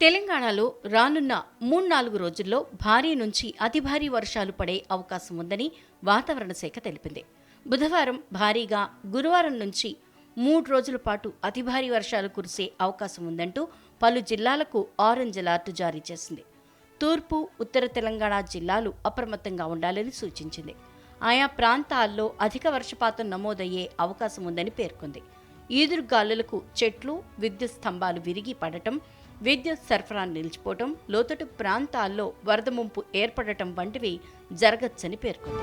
తెలంగాణలో రానున్న మూడు నాలుగు రోజుల్లో భారీ నుంచి అతి భారీ వర్షాలు పడే అవకాశం ఉందని వాతావరణ శాఖ తెలిపింది. బుధవారం భారీగా గురువారం నుంచి మూడు రోజుల పాటు అతి భారీ వర్షాలు కురిసే అవకాశం ఉందంటూ పలు జిల్లాలకు ఆరెంజ్ అలర్ట్ జారీ చేసింది. తూర్పు ఉత్తర తెలంగాణ జిల్లాలు అప్రమత్తంగా ఉండాలని సూచించింది. ఆయా ప్రాంతాల్లో అధిక వర్షపాతం నమోదయ్యే అవకాశం ఉందని పేర్కొంది. ఈదురుగాలులకు చెట్లు విద్యుత్ స్తంభాలు విరిగి పడటం విద్యుత్ సరఫరా నిలిచిపోవటం లోతట్టు ప్రాంతాల్లో వరద ముంపు ఏర్పడటం వంటివి జరగచ్చని పేర్కొంది.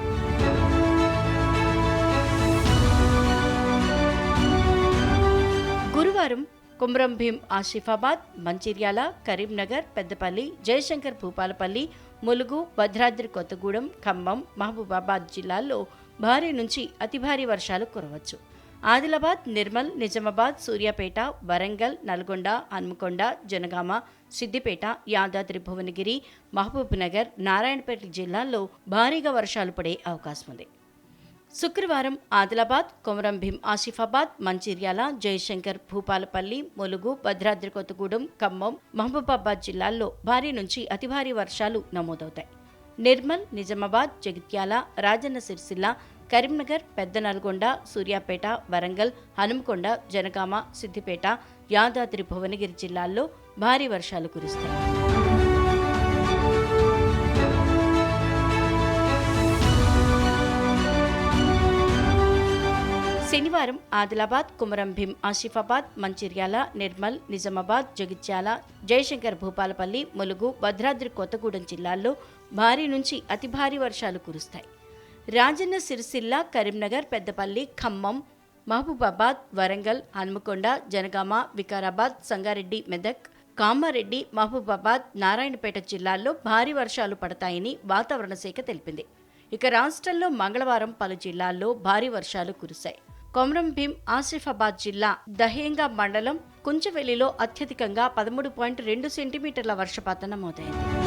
గురువారం కుమ్రం భీం ఆసిఫాబాద్ మంచిర్యాల కరీంనగర్ పెద్దపల్లి జయశంకర్ భూపాలపల్లి ములుగు భద్రాద్రి కొత్తగూడెం ఖమ్మం మహబూబాబాద్ జిల్లాల్లో భారీ నుంచి అతి భారీ వర్షాలు కురవచ్చు. ఆదిలాబాద్ నిర్మల్ నిజామాబాద్ సూర్యాపేట వరంగల్ నల్గొండ హన్మకొండ జనగామ సిద్దిపేట యాదాద్రి భువనగిరి మహబూబ్నగర్ నారాయణపేట జిల్లాల్లో భారీగా వర్షాలు పడే అవకాశం ఉంది. శుక్రవారం ఆదిలాబాద్ కొమరం భీం ఆసిఫాబాద్ మంచిర్యాల జయశంకర్ భూపాలపల్లి ములుగు భద్రాద్రి కొత్తగూడెం ఖమ్మం మహబూబాబాద్ జిల్లాల్లో భారీ నుంచి అతి భారీ వర్షాలు నమోదవుతాయి. నిర్మల్ నిజామాబాద్ జగిత్యాల రాజన్న సిరిసిల్ల కరీంనగర్ పెద్ద నల్గొండ సూర్యాపేట వరంగల్ హనుమకొండ జనగామ సిద్దిపేట యాదాద్రి భువనగిరి జిల్లాల్లో భారీ వర్షాలు కురుస్తాయి. శనివారం ఆదిలాబాద్ కుమరం భీం ఆసిఫాబాద్ మంచిర్యాల నిర్మల్ నిజామాబాద్ జగిత్యాల జయశంకర్ భూపాలపల్లి ములుగు భద్రాద్రి కొత్తగూడెం జిల్లాల్లో భారీ నుంచి అతి భారీ వర్షాలు కురుస్తాయి. రాజన్న సిరిసిల్ల కరీంనగర్ పెద్దపల్లి ఖమ్మం మహబూబాబాద్ వరంగల్ హన్మకొండ జనగామ వికారాబాద్ సంగారెడ్డి మెదక్ కామారెడ్డి మహబూబాబాద్ నారాయణపేట జిల్లాల్లో భారీ వర్షాలు పడతాయని వాతావరణ శాఖ తెలిపింది. ఇక రాష్ట్రంలో మంగళవారం పలు జిల్లాల్లో భారీ వర్షాలు కురిశాయి. కొమరం భీం ఆసిఫాబాద్ జిల్లా దహేంగా మండలం కుంచవెల్లిలో అత్యధికంగా పదమూడు పాయింట్ రెండు సెంటీమీటర్ల వర్షపాతం నమోదైంది.